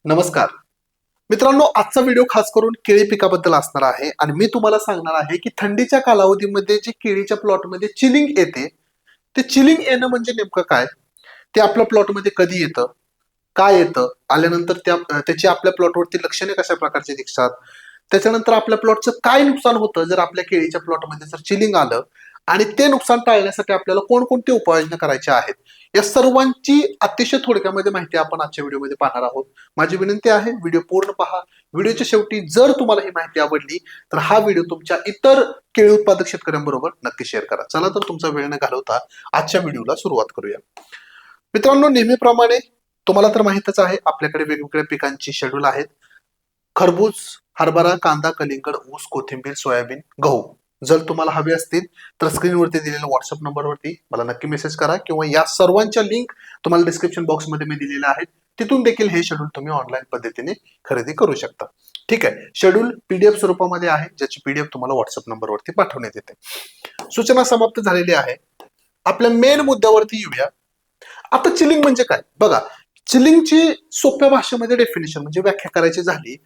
नमस्कार. मित्रांनो आजचा व्हिडिओ खास करून केळी पिकाबद्दल असणार आहे आणि मी तुम्हाला सांगणार आहे की थंडीच्या कालावधीमध्ये जे केळीच्या प्लॉटमध्ये चिलिंग येते ते चिलिंग येणं म्हणजे नेमकं काय? ते आपल्या प्लॉटमध्ये कधी येतं? काय येतं? आल्यानंतर त्या त्याची आपल्या प्लॉटवरती लक्षणे कशा प्रकारची दिसतात त्याच्यानंतर आपल्या प्लॉटचं काय नुकसान होतं? जर आपल्या केळीच्या प्लॉटमध्ये जर चिलिंग आलं आणि ते नुकसान टाळण्यासाठी आपल्याला कोणकोणती उपाययोजना करायच्या आहेत? या सर्वांची अतिशय थोडक्यामध्ये माहिती आपण आजच्या व्हिडिओमध्ये पाहणार आहोत. माझी विनंती आहे व्हिडिओ पूर्ण पहा. व्हिडिओच्या शेवटी जर तुम्हाला ही माहिती आवडली तर हा व्हिडिओ तुमच्या इतर केळी उत्पादक शेतकऱ्यांबरोबर नक्की शेअर करा. चला तर तुमचा वेळ न घालवता आजच्या व्हिडिओला सुरुवात करूया. मित्रांनो नेहमीप्रमाणे तुम्हाला तर माहितच आहे आपल्याकडे वेगवेगळ्या पिकांची शेड्यूल आहेत. खरबूज हरभरा कांदा कलिंगड ऊस कोथिंबीर सोयाबीन गहू. जर तुम्हाला हवे असतील तर स्क्रीनवरती दिलेल्या व्हॉट्सअप नंबरवरती मला नक्की मेसेज करा किंवा या सर्वांच्या लिंक तुम्हाला डिस्क्रिप्शन बॉक्समध्ये मी दिलेल्या आहेत. तिथून देखील हे शेड्यूल तुम्ही ऑनलाईन पद्धतीने खरेदी करू शकता. ठीक आहे? शेड्यूल पीडीएफ स्वरूपामध्ये आहे ज्याची पीडीएफ तुम्हाला व्हॉट्सअप नंबरवरती पाठवण्यात येते. सूचना समाप्त झालेली आहे. आपल्या मेन मुद्द्यावरती येऊया. आता चिलिंग म्हणजे काय? बघा चिलिंगची सोप्या भाषेमध्ये डेफिनेशन म्हणजे व्याख्या करायची झाली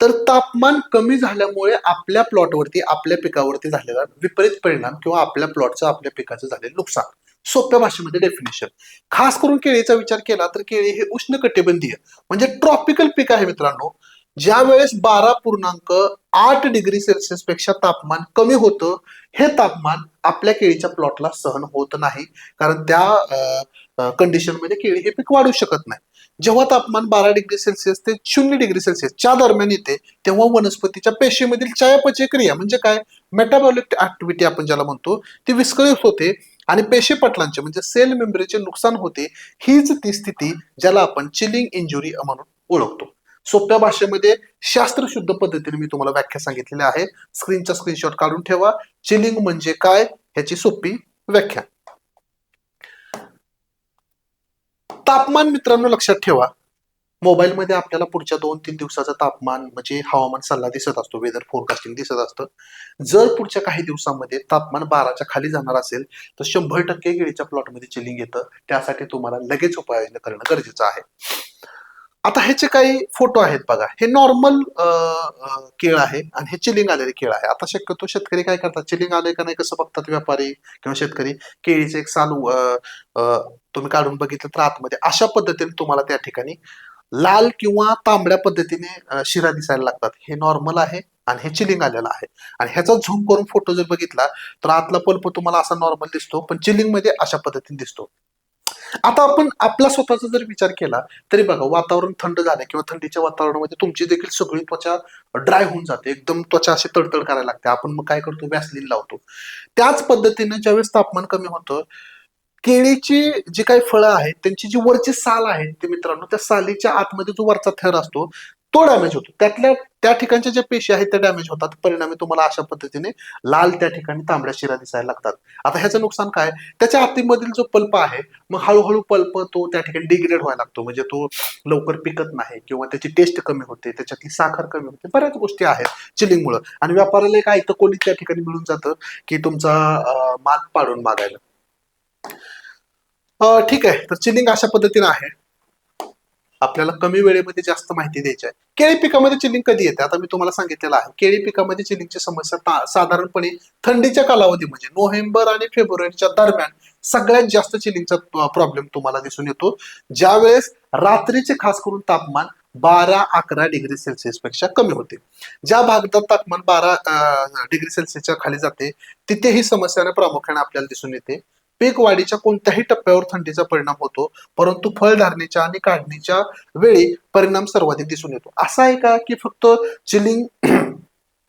तर तापमान कमी झाल्यामुळे आपल्या प्लॉटवरती आपल्या पिकावरती झालेला विपरीत परिणाम किंवा आपल्या प्लॉटचं आपल्या पिकाचं झालेलं नुकसान. सोप्या भाषेमध्ये डेफिनेशन खास करून केळीचा विचार केला तर केळी हे उष्ण कटिबंधीय म्हणजे ट्रॉपिकल पीक आहे मित्रांनो. ज्या वेळेस बारा पूर्णांक आठ डिग्री सेल्सिअसपेक्षा तापमान कमी होतं हे तापमान आपल्या केळीच्या प्लॉटला सहन होत नाही. कारण त्या कंडिशनमध्ये केळी हे पीक वाढू शकत नाही. जेव्हा तापमान बारा डिग्री सेल्सिअस ते शून्य डिग्री सेल्सिअसच्या दरम्यान येते तेव्हा वनस्पतीच्या पेशीमधील चयापचय क्रिया म्हणजे काय? मेटाबॉलिक ऍक्टिव्हिटी आपण ज्याला म्हणतो ती विस्कळीत होते आणि पेशी पटलांचे म्हणजे सेल मेमरीचे नुकसान होते. हीच ती स्थिती ज्याला आपण चिलिंग इंजुरी म्हणून ओळखतो. सोप्या भाषेमध्ये शास्त्रशुद्ध पद्धतीने मी तुम्हाला व्याख्या सांगितलेली आहे. स्क्रीनचा स्क्रीनशॉट काढून ठेवा. चिलिंग म्हणजे काय? ह्याची सोपी व्याख्या. तापमान मित्रांनो लक्षात ठेवा. मोबाईलमध्ये आपल्याला पुढच्या दोन तीन दिवसाचं तापमान म्हणजे हवामान सल्ला दिसत असतो. वेदर फोरकास्टिंग दिसत असतं. जर पुढच्या काही दिवसांमध्ये तापमान बाराच्या खाली जाणार असेल तर शंभर टक्के केळीच्या प्लॉटमध्ये चिलिंग येतं. त्यासाठी तुम्हाला लगेच उपाययोजना करणं गरजेचं आहे. आता ह्याचे काही फोटो आहेत बघा. हे नॉर्मल केळ आहे आणि हे चिलिंग आलेले केळ आहे. आता शक्यतो शेतकरी काय करतात? चिलिंग आले का नाही? कसं बघतात व्यापारी किंवा शेतकरी? केळीचे एक साल तुम्ही काढून बघितलं तर आतमध्ये. अशा पद्धतीने तुम्हाला त्या ठिकाणी लाल किंवा तांबड्या पद्धतीने शिरा दिसायला लागतात. हे नॉर्मल आहे आणि हे चिलिंग आलेलं आहे. आणि ह्याचा झूम करून फोटो जर बघितला तर आतला पल्प तुम्हाला असा नॉर्मल दिसतो पण चिलिंगमध्ये अशा पद्धतीने दिसतो. आता आपण आपला स्वतःचा जर विचार केला तरी बघा वातावरण थंड झालं किंवा थंडीच्या वातावरणामध्ये तुमची देखील सगळी त्वचा ड्राय होऊन जाते. एकदम त्वचा अशी तडतड करायला लागते. आपण मग काय करतो? वॅसलीन लावतो. त्याच पद्धतीने ज्यावेळेस तापमान कमी होतं केळीची जी काही फळं आहेत त्यांची जी वरची साल आहे ते मित्रांनो त्या सालीच्या आतमध्ये जो वरचा थर असतो तो डॅमेज होतो. त्यातल्या त्या ठिकाणच्या ज्या पेशी आहेत त्या डॅमेज होतात. परिणामी तुम्हाला अशा पद्धतीने लाल त्या ठिकाणी तांबड्या शिरा दिसायला लागतात. आता ह्याचं नुकसान काय? त्याच्या आतीमधील जो पल्प आहे मग हळूहळू पल्प तो त्या ठिकाणी डिग्रेड व्हायला लागतो. म्हणजे तो लवकर पिकत नाही किंवा त्याची टेस्ट कमी होते त्याच्यातली साखर कमी होते. बऱ्याच गोष्टी आहेत चिलिंगमुळं आणि व्यापाऱ्याला एक तर कोणी त्या ठिकाणी मिळून जातं की तुमचा माल पाडून मागायला. ठीक आहे. तर चिलिंग अशा पद्धतीने आहे. आपल्याला कमी वेळेमध्ये जास्त माहिती द्यायची आहे. केळी पिकामध्ये चिलिंग कधी येते? आता मी तुम्हाला सांगितलेलं आहे. केळी पिकामध्ये चिलिंगची समस्या साधारणपणे थंडीच्या कालावधी म्हणजे नोव्हेंबर आणि फेब्रुवारीच्या दरम्यान सगळ्यात जास्त चिलिंगचा प्रॉब्लेम तुम्हाला दिसून येतो. ज्या वेळेस रात्रीचे खास करून तापमान बारा अकरा डिग्री सेल्सिअसपेक्षा कमी होते. ज्या भागात तापमान बारा डिग्री सेल्सिअसच्या खाली जाते तिथे ही समस्या प्रामुख्याने आपल्याला दिसून येते. पीक वाढीच्या कोणत्याही टप्प्यावर थंडीचा परिणाम होतो परंतु फळधारणेच्या आणि काढणीच्या वेळी परिणाम सर्वाधिक दिसून येतो. असा आहे का की फक्त चिलिंग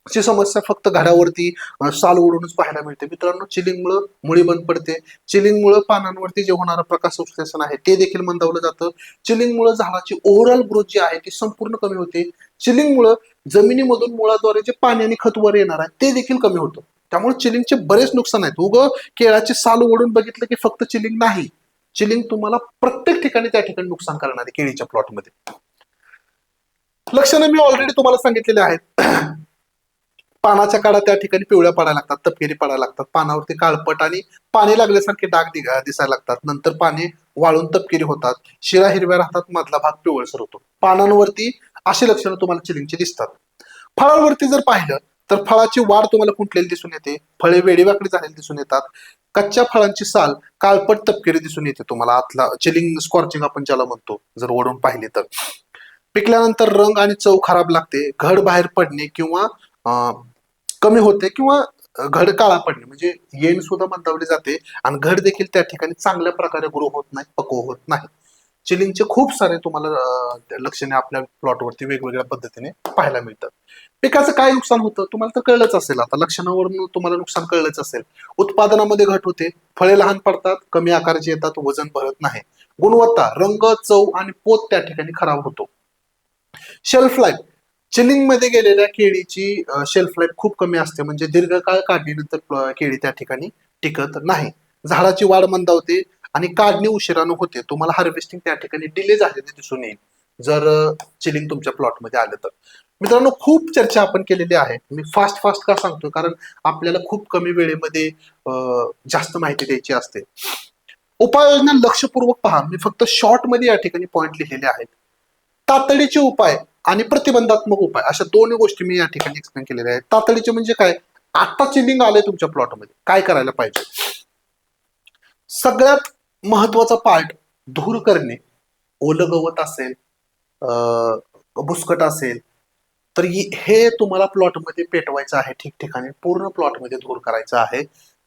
ची समस्या फक्त घरावरती साल ओढूनच पाहायला मिळते? मित्रांनो चिलिंगमुळं मुळी बंद पडते. चिलिंगमुळं पानांवरती जे होणारं प्रकाश संश्लेषण आहे ते देखील मंदावलं जातं. चिलिंगमुळं झाडाची ओव्हरऑल ग्रोथ जी आहे ती संपूर्ण कमी होते. चिलिंगमुळं जमिनीमधून मुळाद्वारे जे पाणी आणि खतवर येणार आहे ते देखील कमी होतं. त्यामुळे चिलिंगचे बरेच नुकसान आहेत. उग केळाची साल ओढून बघितलं की फक्त चिलिंग नाही. चिलिंग तुम्हाला प्रत्येक ठिकाणी त्या ठिकाणी नुकसान करणार आहे केळीच्या प्लॉटमध्ये लक्षणं मी ऑलरेडी तुम्हाला सांगितलेले आहेत. पानाच्या काळा त्या ठिकाणी पिवळ्या पडायला लागतात तपकिरी पडायला लागतात. पानावरती काळपट आणि पाणी लागल्यासारखे डाग दिसायला लागतात. नंतर पाने वाळून तपकिरी होतात. शिरा हिरव्या राहतात मधला भाग पिवळसर होतो. पानांवरती अशी लक्षणं तुम्हाला चिलिंगची दिसतात. फळांवरती जर पाहिलं तर फळाची वाढ तुम्हाला कुंटलेली दिसून येते? फळे वेडीवाकडी झालेली दिसून येतात. कच्च्या फळांची साल काळपट तपकिरी दिसून येते तुम्हाला. आतला चिलिंग स्कॉर्चिंग आपण ज्याला म्हणतो जर ओढून पाहिले तर. पिकल्यानंतर रंग आणि चव खराब लागते. घड बाहेर पडणे किंवा अं, कमी होते किंवा घड काळा पडणे. म्हणजे येण सुद्धा मंदावली जाते आणि घड देखील त्या ठिकाणी चांगल्या प्रकारे ग्रो होत नाही पक्व होत नाही. चिलिंगचे खूप सारे तुम्हाला लक्षणे आपल्या प्लॉटवरती वेगवेगळ्या पद्धतीने पाहायला मिळतात. पिकाचं काय नुकसान होतं? तुम्हाला तर कळलंच असेल. आता लक्षणावरून तुम्हाला नुकसान कळलंच असेल. उत्पादनामध्ये घट होते. फळे लहान पडतात कमी आकाराचे येतात वजन भरत नाही. गुणवत्ता रंग चव आणि पोत त्या ठिकाणी खराब होतो. शेल्फ लाईफ चिलिंगमध्ये गेलेल्या केळीची शेल्फ लाईफ खूप कमी असते. म्हणजे दीर्घकाळ काढणीनंतर केळी त्या ठिकाणी टिकत नाही. झाडाची वाढ मंदावते आणि काढणी उशिरानं होते. तुम्हाला हार्वेस्टिंग त्या ठिकाणी डिले झालेले दिसून येईल. जर चिलिंग तुमच्या प्लॉटमध्ये आलं तर. मित्रांनो खूप चर्चा आपण केलेली आहे. मी फास्ट फास्ट का सांगतो कारण आपल्याला खूप कमी वेळेमध्ये अं, जास्त माहिती द्यायची असते. उपाययोजना लक्षपूर्वक पहा. मी फक्त शॉर्टमध्ये या ठिकाणी पॉईंट लिहिलेले आहेत. तातडीचे उपाय आणि प्रतिबंधात्मक उपाय अशा दोन गोष्टी मी या ठिकाणी एक्सप्लेन केलेल्या आहेत. तातडीचे म्हणजे काय? आता चिलिंग आलंय तुमच्या प्लॉटमध्ये काय करायला पाहिजे? सगळ्यात महत्त्वाचा पार्ट धूर करणे. ओलं गवत असेल अं, बुसकट असेल तर हे तुम्हाला प्लॉटमध्ये पेटवायचं आहे ठिकठिकाणी पूर्ण प्लॉटमध्ये धूर करायचं आहे.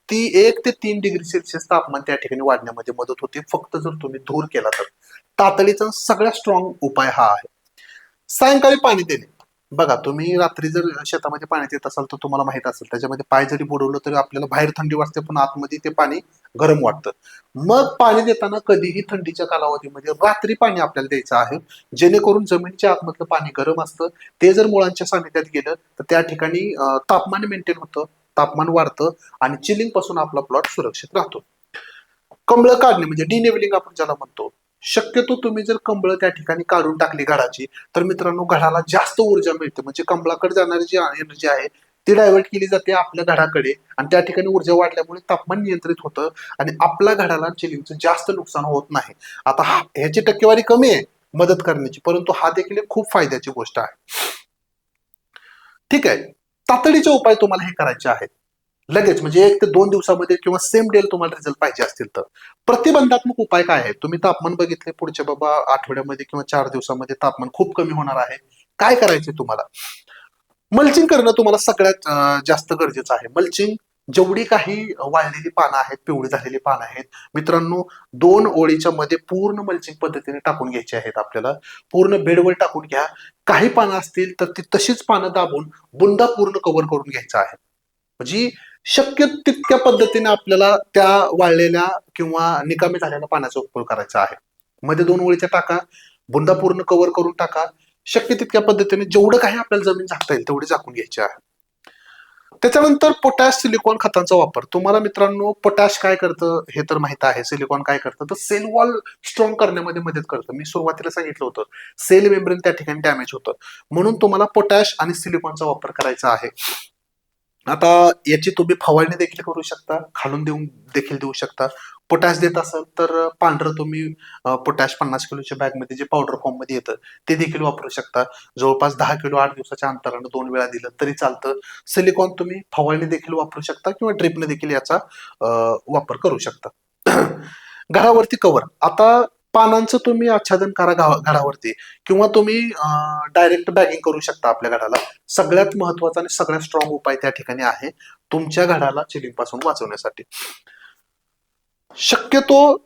ती एक ते तीन डिग्री सेल्सिअस तापमान त्या ठिकाणी वाढण्यामध्ये मदत होते. फक्त जर तुम्ही धूर केला तर. तातडीचा सगळ्यात स्ट्रॉंग उपाय हा आहे. सायंकाळी पाणी देणे. बघा तुम्ही रात्री जर शेतामध्ये पाणी देत असाल तर तुम्हाला माहीत असेल त्याच्यामध्ये पाय जरी बुडवलं तरी आपल्याला बाहेर थंडी वाजते पण आतमध्ये ते पाणी गरम वाटतं. मग पाणी देताना कधीही थंडीच्या कालावधीमध्ये रात्री पाणी आपल्याला द्यायचं आहे. जेणेकरून जमिनीच्या आतमधलं पाणी गरम असतं. ते जर मुळांच्या सानिध्यात गेलं तर त्या ठिकाणी तापमान मेंटेन होतं तापमान वाढतं आणि चिलिंगपासून आपला प्लॉट सुरक्षित राहतो. कमळं काढणे म्हणजे डिनेवलिंग आपण ज्याला म्हणतो शक्यतो तुम्ही जर कंबळ त्या ठिकाणी काढून टाकली घडाची तर मित्रांनो घडाला जास्त ऊर्जा मिळते. म्हणजे कंबळाकडे जाणारी जी एनर्जी आहे ती डायव्हर्ट केली जाते आपल्या घडाकडे आणि त्या ठिकाणी ऊर्जा वाढल्यामुळे तापमान नियंत्रित होतं आणि आपल्या घडाला चिलिंगचं जास्त नुकसान होत नाही. आता हा ह्याची टक्केवारी कमी आहे मदत करण्याची परंतु हा देखील एक खूप फायद्याची गोष्ट आहे. ठीक आहे. तातडीचे उपाय तुम्हाला हे करायचे आहेत. लगेच म्हणजे एक ते दोन दिवसामध्ये किंवा सेम डेल तुम्हाला रिझल्ट पाहिजे असतील तर. प्रतिबंधात्मक उपाय काय आहे तुम्ही तापमान बघितले पुढच्या बाबा आठवड्यामध्ये किंवा चार दिवसामध्ये तापमान खूप कमी होणार आहे. काय करायचे तुम्हाला? मल्चिंग करणं तुम्हाला सगळ्यात जास्त गरजेचं आहे. मल्चिंग जेवढी काही वाळलेली पानं आहेत पिवळी झालेली पानं आहेत मित्रांनो दोन ओळीच्या मध्ये पूर्ण मल्चिंग पद्धतीने टाकून घ्यायची आहेत आपल्याला. पूर्ण बेडवर टाकून घ्या. काही पानं असतील तर ती तशीच पानं दाबून बुंदा पूर्ण कव्हर करून घ्यायचा आहे. म्हणजे शक्य तितक्या पद्धतीने आपल्याला त्या वाळलेल्या किंवा निकामी झालेल्या पाण्याचा उपयोग करायचा आहे. मध्ये दोन ओळीच्या टाका बुंदा पूर्ण कव्हर करून टाका. शक्य तितक्या पद्धतीने जेवढं काही आपल्याला जमीन झाकता येईल तेवढी झाकून घ्यायची आहे. त्याच्यानंतर पोटॅश सिलिकॉन खतांचा वापर. तुम्हाला मित्रांनो पोटॅश काय करतं हे तर माहीत आहे. सिलिकॉन काय करतं? तर सेल वॉल स्ट्रॉंग करण्यामध्ये मदत करतं. मी सुरुवातीला सांगितलं होतं सेल मेम्ब्रेन त्या ठिकाणी डॅमेज होतं. म्हणून तुम्हाला पोटॅश आणि सिलिकॉनचा वापर करायचा आहे. आता याची तुम्ही फवारणी देखील करू शकता खालून देऊन देखील देऊ शकता. पोटॅश देत असाल तर पांढरं तुम्ही पोटॅश पन्नास किलोच्या बॅगमध्ये जे पावडर फॉर्ममध्ये येतं ते देखील वापरू शकता. जवळपास दहा किलो आठ दिवसाच्या अंतरानं दोन वेळा दिलं तरी चालतं. सिलिकॉन तुम्ही फवारणी देखील वापरू शकता किंवा ड्रिपने देखील याचा वापर करू शकता. घरावरती कवर आता पानांचं तुम्ही आच्छादन करा घरावरती. किंवा तुम्ही डायरेक्ट बॅगिंग करू शकता आपल्या घराला. सगळ्यात महत्त्वाचा आणि सगळ्यात स्ट्रॉंग उपाय त्या ठिकाणी आहे तुमच्या घराला चिलिंगपासून वाचवण्यासाठी. शक्यतो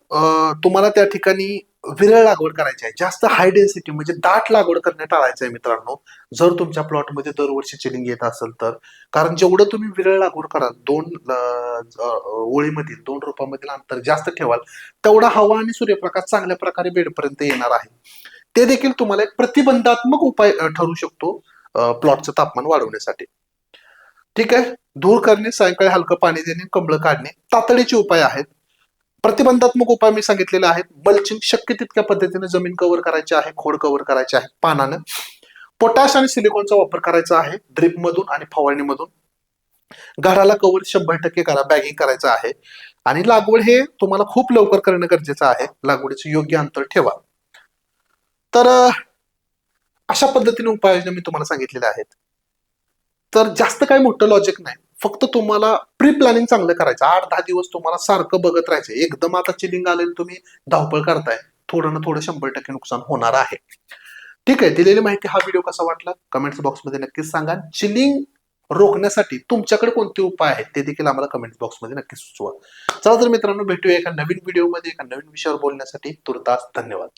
तुम्हाला त्या ठिकाणी विरळ लागवड करायची आहे. जास्त हाय डेन्सिटी म्हणजे दाट लागवड करणे टाळायचं आहे मित्रांनो. जर तुमच्या प्लॉटमध्ये दरवर्षी चिलिंग येत असेल तर. कारण जेवढं तुम्ही विरळ लागवड कराल दोन ओळीमधील दोन रोपामधील अंतर जास्त ठेवाल तेवढा हवा आणि सूर्यप्रकाश चांगल्या प्रकारे बेडपर्यंत येणार आहे. ते देखील तुम्हाला एक प्रतिबंधात्मक उपाय ठरू शकतो प्लॉटचं तापमान वाढवण्यासाठी. ठीक आहे? धूर करणे सायंकाळी हलकं पाणी देणे कंबळ काढणे तातडीचे उपाय आहेत. प्रतिबंधात्मक उपाय मी सांगितलेले आहेत. बल्चिंग शक्य तितक्या पद्धतीने जमीन कव्हर करायची आहे खोड कव्हर करायचे आहे पानानं. पोटॅश आणि सिलिकॉनचा वापर करायचा आहे ड्रिप मधून आणि फवारणीमधून. घराला कव्हर शंभर टक्के करा बॅगिंग करायचं आहे. आणि लागवड हे तुम्हाला खूप लवकर करणं गरजेचं आहे. लागवडीचं योग्य अंतर ठेवा. तर अशा पद्धतीने उपाययोजना मी तुम्हाला सांगितलेल्या आहेत. तर जास्त काही मोठं लॉजिक नाही. फक्त तुम्हाला प्री प्लॅनिंग चांगलं करायचं. आठ दहा दिवस तुम्हाला सारखं बघत राहायचं. एकदम आता चिलिंग आलेलं तुम्ही धावपळ करताय. थोडं ना थोडं शंभर टक्के नुकसान होणार आहे. ठीक आहे दिलेली माहिती हा व्हिडिओ कसा वाटला? कमेंट्स बॉक्समध्ये नक्कीच सांगा. चिलिंग रोखण्यासाठी तुमच्याकडे कोणते उपाय आहेत? ते देखील आम्हाला कमेंट बॉक्समध्ये नक्की सुचवा. चला तर मित्रांनो भेटूया एका नवीन व्हिडिओमध्ये एका नवीन विषयावर बोलण्यासाठी. तुर्तास धन्यवाद.